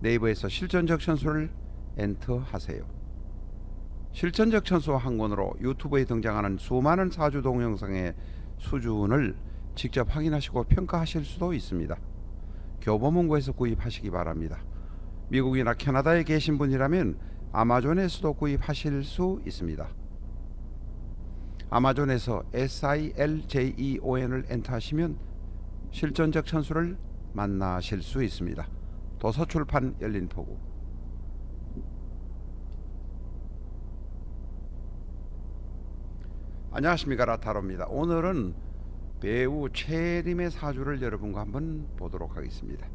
네이버에서 실전적 천수를 엔터하세요. 실전적 천수 한 권으로 유튜브에 등장하는 수많은 사주 동영상의 수준을 직접 확인하시고 평가하실 수도 있습니다. 교보문고에서 구입하시기 바랍니다. 미국이나 캐나다에 계신 분이라면 아마존에서도 구입하실 수 있습니다. 아마존에서 SILJEON을 엔터하시면 실전적 천수를 만나실 수 있습니다. 도서출판 열린 포구 안녕하십니까 라타로입니다. 오늘은 배우 최림의 사주를 여러분과 한번 보도록 하겠습니다.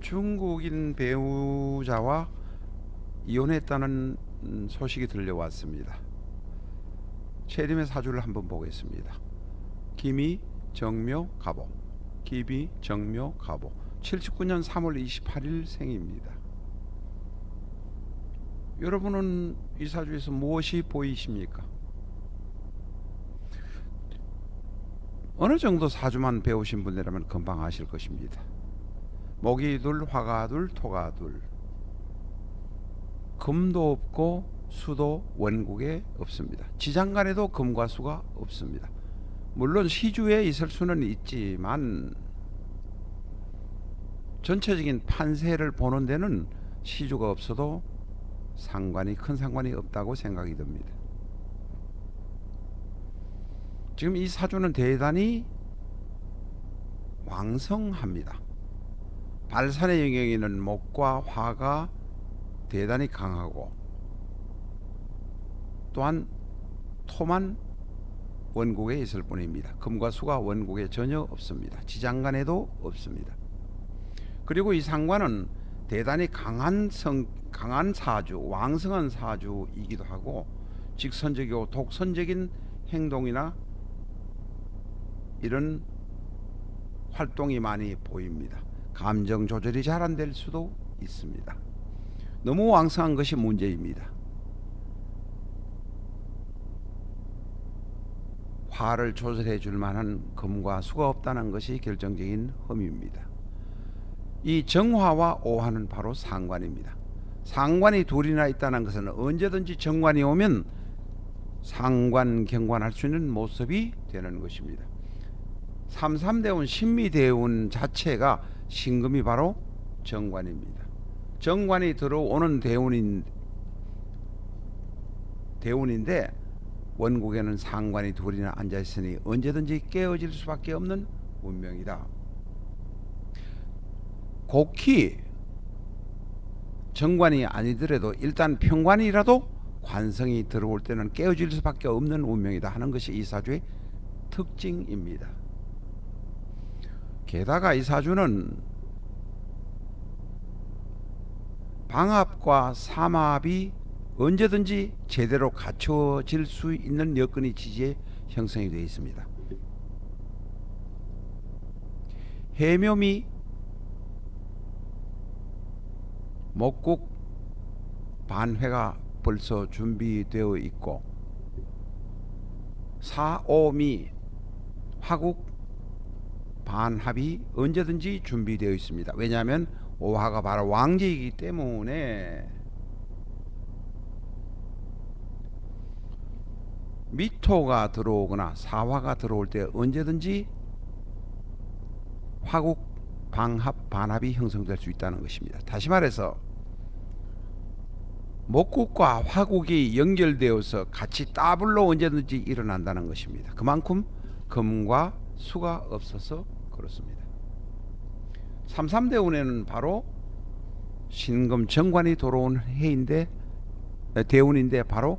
중국인 배우자와 이혼했다는 음, 소식이 들려왔습니다. 최림의 사주를 한번 보겠습니다. 김이 정묘 가보 기비 정묘 가보 79년 3월 28일 생입니다. 여러분은 이 사주에서 무엇이 보이십니까? 어느 정도 사주만 배우신 분이라면 금방 아실 것입니다. 목이 둘, 화가 둘, 토가 둘. 금도 없고 수도 원국에 없습니다. 지장간에도 금과 수가 없습니다. 물론 시주에 있을 수는 있지만 전체적인 판세를 보는 데는 시주가 없어도 상관이 큰 상관이 없다고 생각이 듭니다. 지금 이 사주는 대단히 왕성합니다. 발산의 영역에 있는 목과 화가 대단히 강하고 또한 토만 원국에 있을 뿐입니다. 금과 수가 원국에 전혀 없습니다. 지장간에도 없습니다. 그리고 이 상관은 대단히 강한 성 강한 사주, 왕성한 사주이기도 하고 직선적이고 독선적인 행동이나 이런 활동이 많이 보입니다. 감정 조절이 잘 안 될 수도 있습니다. 너무 왕성한 것이 문제입니다. 화를 조절해 줄 만한 금과 수가 없다는 것이 결정적인 흠입니다. 이 정화와 오화는 바로 상관입니다. 상관이 둘이나 있다는 것은 언제든지 정관이 오면 상관 경관할 수 있는 모습이 되는 것입니다. 삼삼대운 신미대운 자체가 신금이 바로 정관입니다. 정관이 들어오는 대운인 대운인데 원국에는 상관이 둘이나 앉아 있으니 언제든지 깨어질 수밖에 없는 운명이다. 곡히 정관이 아니더라도 일단 평관이라도 관성이 들어올 때는 깨어질 수밖에 없는 운명이다 하는 것이 이 사주의 특징입니다. 게다가 이 사주는 방합과 삼합이 언제든지 제대로 갖춰질 수 있는 여건이 지지에 형성이 되어 있습니다. 해묘미 목국 반회가 벌써 준비되어 있고 사오미 화국 반합이 언제든지 준비되어 있습니다. 왜냐하면 오화가 바로 왕제이기 때문에 미토가 들어오거나 사화가 들어올 때 언제든지 화국 방합 반합이 형성될 수 있다는 것입니다. 다시 말해서 목국과 화국이 연결되어서 같이 더블로 언제든지 일어난다는 것입니다. 그만큼 금과 수가 없어서 그렇습니다. 삼삼대운에는 바로 신금 정관이 들어온 해인데 대운인데 바로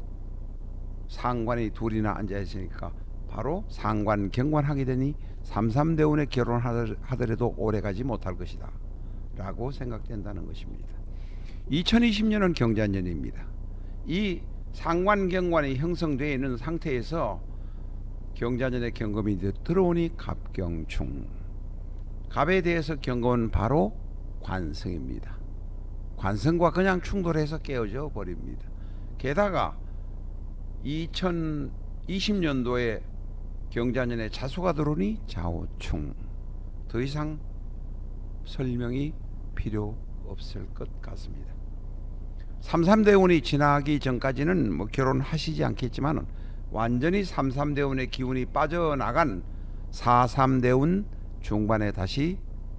상관이 둘이나 앉아 있으니까 바로 상관 경관하게 되니 삼삼대운에 결혼하더라도 오래 가지 못할 것이다 라고 생각된다는 것입니다. 2020년은 경자년입니다. 이 상관경관이 형성되어 있는 상태에서 경자년의 경금이 들어오니 갑경충. 갑에 대해서 경금은 바로 관성입니다. 관성과 그냥 충돌해서 깨어져 버립니다. 게다가 2020년도에 경자년에 자수가 들어오니 좌우충. 더 이상 설명이 필요 없을 것 같습니다. 삼삼대운이 지나기 전까지는 뭐 결혼하시지 않겠지만 완전히 삼삼대운의 기운이 빠져나간 사삼대운 중반에 다시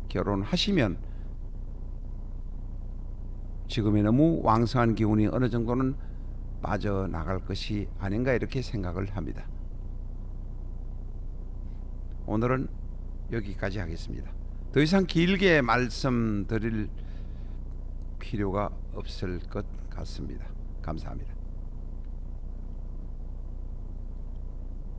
결혼하시면 지금의 너무 왕성한 기운이 어느 정도는 빠져나갈 것이 아닌가 이렇게 생각을 합니다. 오늘은 여기까지 하겠습니다. 더 이상 길게 말씀드릴 필요가 없을 것 같습니다. 감사합니다.